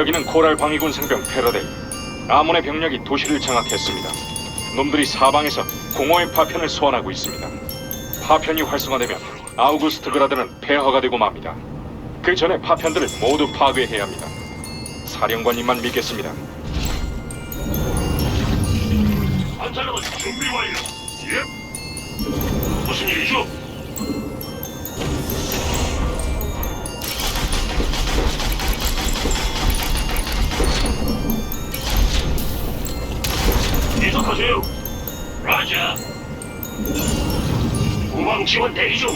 여기는 코랄 방위군 상병 페라데. 아몬의 병력이 도시를 장악했습니다. 놈들이 사방에서 공허의 파편을 소환하고 있습니다. 파편이 활성화되면 아우구스트 그라드는 폐허가 되고 맙니다. 그 전에 파편들을 모두 파괴해야 합니다. 사령관님만 믿겠습니다. 안타는 준비 완료. 예. 무슨 일이죠? 지원 대기 중.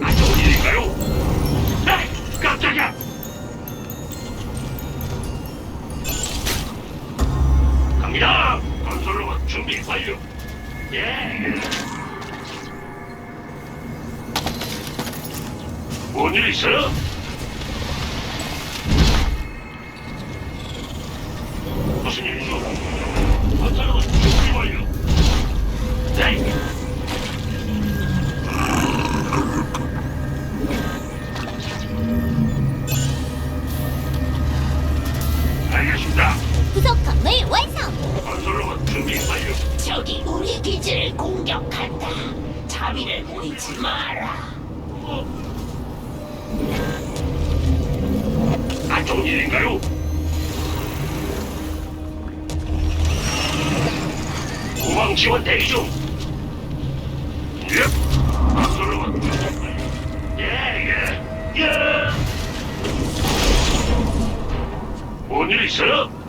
안 좋은 일인가요? 에이, 깜짝이야. 갑니다. 건설로봇 준비 완료. 예. 뭔일 있어요? 무슨 일이죠? 건설로봇 준비 완료. 네. 알겠습니다. 부속 건물 완성. 건설로봇 준비 완료. 적이 우리 기지를 공격한다. 자비를 보이지 마라. 안 좋은 일인가요? 우방 지원 대기 중. 예. 건설로봇 예, 예, 예. 뭔일 있어요?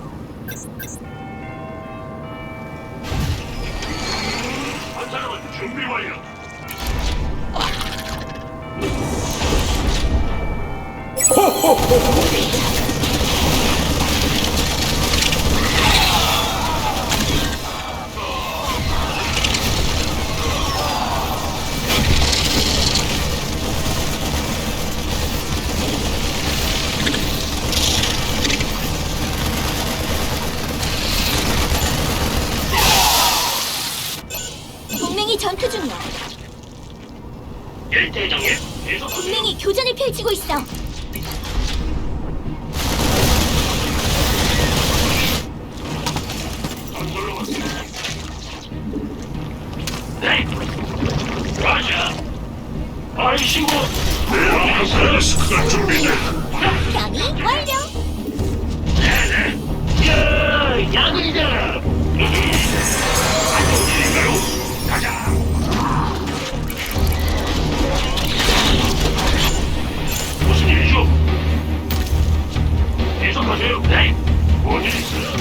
펼치고 있어. 네. 라자. 아이시고. 베르사르스크가 준비돼. 변이 완료. 야, 야근이다. 안 좋은 일인가요? 네. 뭔일 있어요?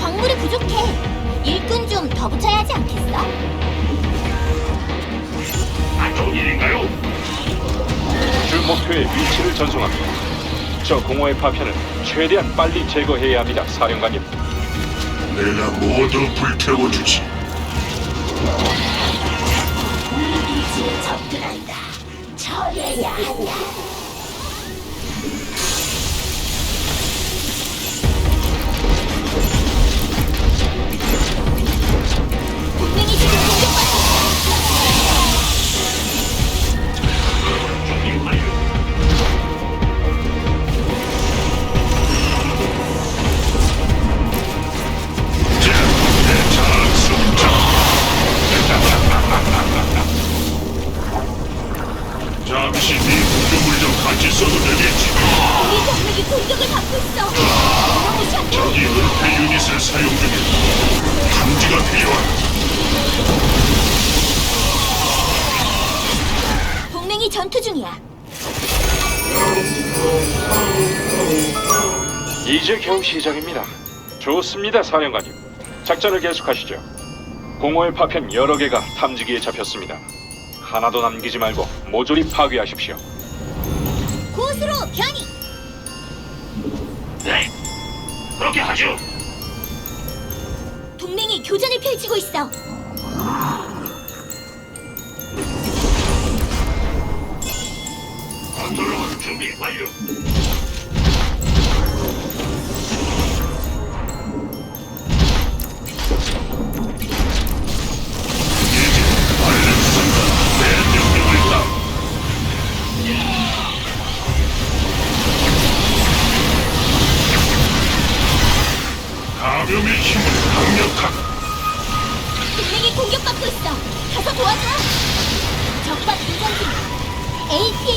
광물이 부족해. 일꾼 좀 더 붙여야 하지 않겠어? 안 좋은 일인가요? 주 목표의 위치를 전송합니다. 저 공허의 파편을 최대한 빨리 제거해야 합니다, 사령관님. 내가 모두 불태워주지. 우리 기지에 접근한다. 처리해 사용 중이다. 감지가 필요하다. 동맹이 전투 중이야. 이제 겨우 시작입니다. 좋습니다, 사령관님. 작전을 계속하시죠. 공허의 파편 여러 개가 탐지기에 잡혔습니다. 하나도 남기지 말고 모조리 파괴하십시오. 곳으로 변이. 네, 그렇게 하죠. 교전을 펼치고 있어. 건설로봇 준비 완료.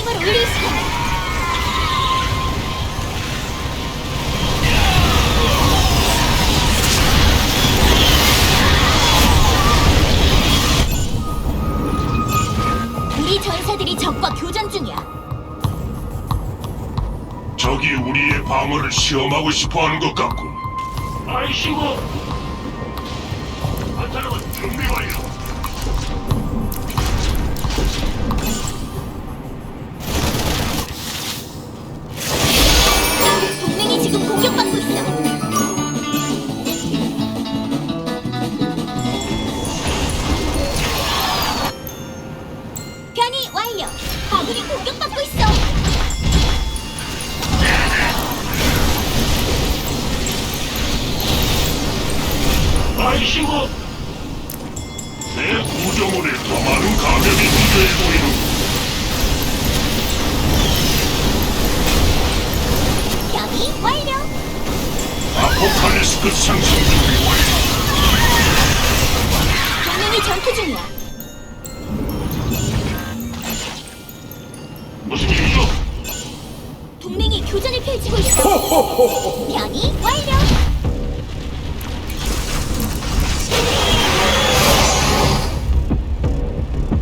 중. APM을 올릴 시간. 우리 전사들이 적과 교전 중이야. 적이 우리의 방어를 시험하고 싶어하는 것 같군. 아이시고. 안타는 준비 완료. 변이 완료. 아군이 공격받고 있어. 아이시고. 내 구조물에 더 많은 감염이 필요해 보이는. 변이 완료. 아포칼리스크 상승 준비 완료. 동맹이 전투 중이야. 교전을 펼치고 있어. 변이 완료.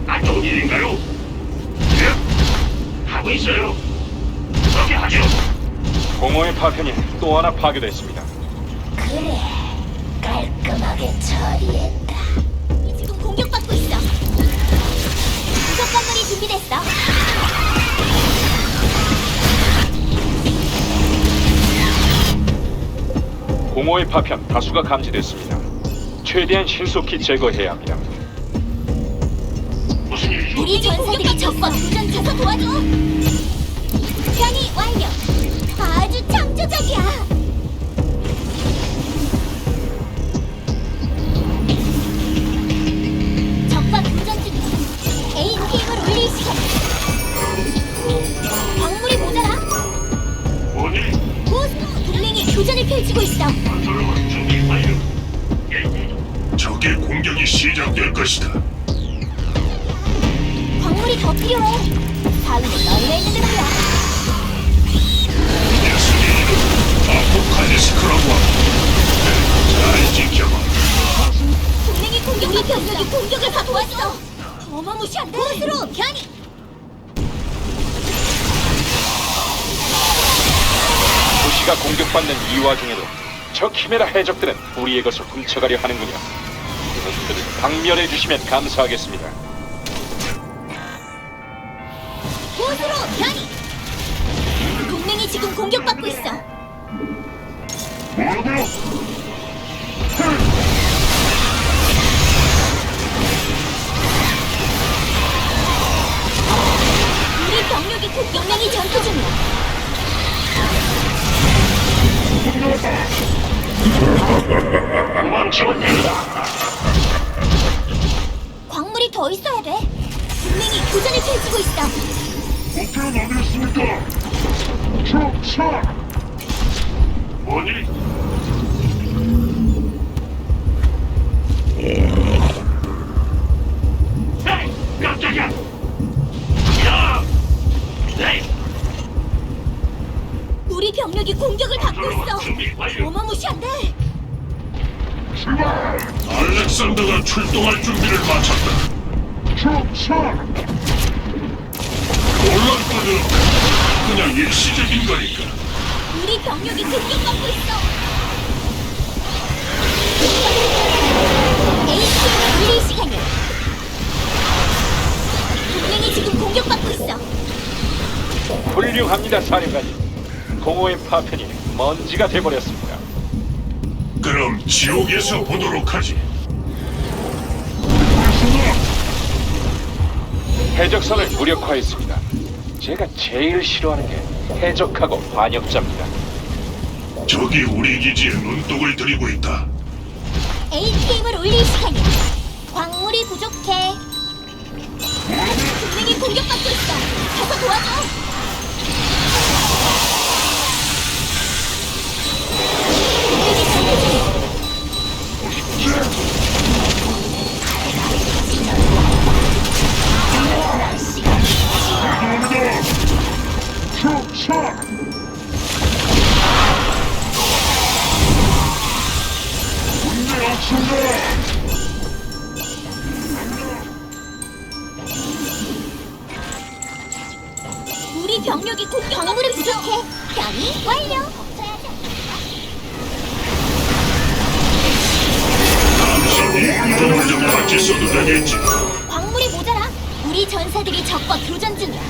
안 좋은 일인가요? 예? 하고 있어요. 그렇게 하죠. 공허의 파편이 또 하나 파괴됐습니다. 그래, 공허의 파편 다수가 감지됐습니다. 최대한 신속히 제거해야 합니다. 무슨 일이죠? 우리 전사들이 적과 교전 가서 도와줘. 변이 완료. 아주 창조적이야. 잘 지켜봐. 동맹이 공격 우리 병력이 공격을 받고 왔어. 어마무시한데. 고스로 변이. 도시가 공격받는 이 와중에도 저 키메라 해적들은 우리의 것을 훔쳐가려 하는군요. 이것들을 박멸해 주시면 감사하겠습니다. 고스로 변이. 동맹이 지금 공격받고 있어. 뭐라고요? 우리 병력이 공격맹이 전투 중이야. 도망치면 된다. 광물이 더 있어야 돼. 동맹이 교전을 펼치고 있어. 목표는 어디 있습니까? 차, 차. 뭐니? 에이, 깜짝이야. 야! 에이, 우리 병력이 공격을 받고 있어. 어마무시한데. 알렉산더가 출동할 준비를 마쳤다. 놀랍거든. 그냥 일시적인 거니까. 우리 병력이 공격받고 있어. APM 올릴 시간이야. 동맹이 지금 공격받고 있어. 훌륭합니다, 사령관님. 공허의 파편이 먼지가 돼버렸습니다. 그럼 지옥에서 보도록 하지. 해적선을 무력화했습니다. 제가 제일 싫어하는 게 해적하고 반역자입니다. 적이 우리 기지에 눈독을 들이고 있다. APM을 올릴 시간이야. 광물이 부족해. 동맹이 공격받고 있어. 가서 도와줘. 동맹이 중이 써도 되겠지. 광물이 모자라. 우리 전사들이 적과 교전 중이야.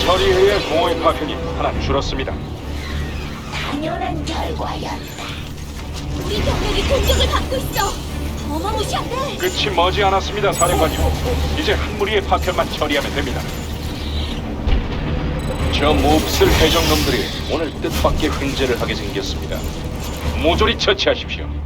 처리해야 할 공허의 파편이 하나 줄었습니다. 당연한 결과였다. 우리 병력이 공격을 받고 있어. 어마무시한데. 끝이 머지 않았습니다, 사령관님. 이제 한 무리의 파편만 처리하면 됩니다. 저 몹쓸 해적놈들이 오늘 뜻밖의 횡재를 하게 생겼습니다. 모조리 처치하십시오.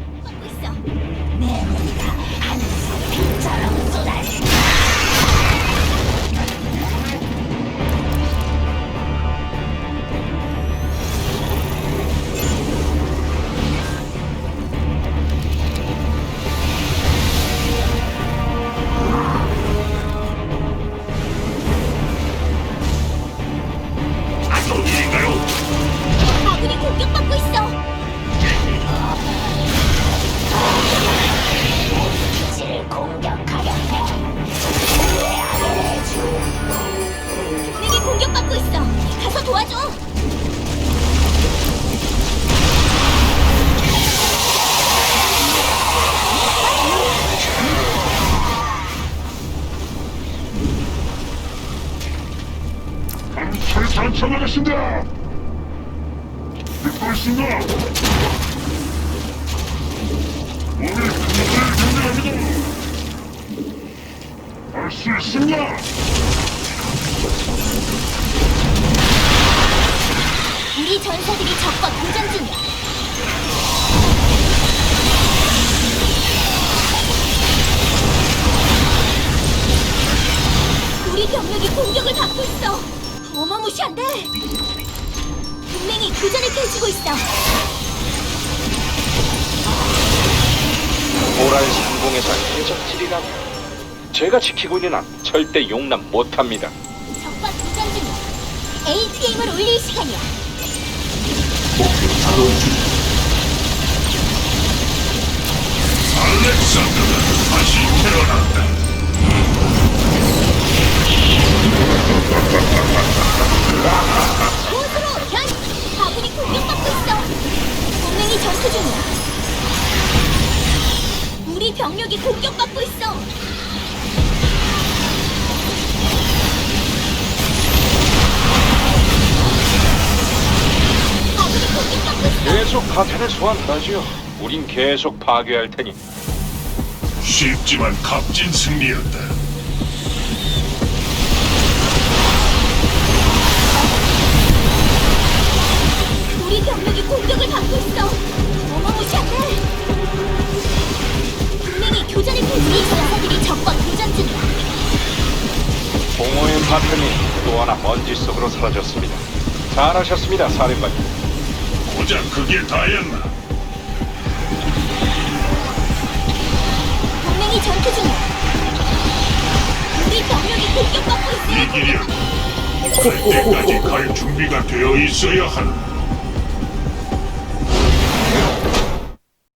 상처나가신다. 듣고 있습니다. 오늘 군대를 경례합니다. 할 수 있습니다. 우리 전사들이 적과 교전 중이야. 우리 병력이 공격을 받고 있어. 어마무시한데. 동맹이 교전을 펼치고 있어. 모랄 상공에서 해적질이라고. 제가 지키고 있는 한 절대 용납 못합니다. 적과 교전 중이야. APM을 올릴 시간이야. 알렉산더가 다시 태어났다. 곳으로 변! 아군이 공격받고 있어! 동맹이 전투 중이야! 우리 병력이 공격받고 있어! 아군이 공격받고 있어! 계속 파편을 소환하지요. 우린 계속 파괴할 테니 쉽지만 값진 승리였다. 파편이 또 하나 먼지 속으로 사라졌습니다. 잘하셨습니다, 사령관님. 고작 그게 다였나? 동맹이 전투 중이야! 우리 병력이 공격받고 있어! 이 길이야. 갈 때까지 갈 준비가 되어 있어야 한다.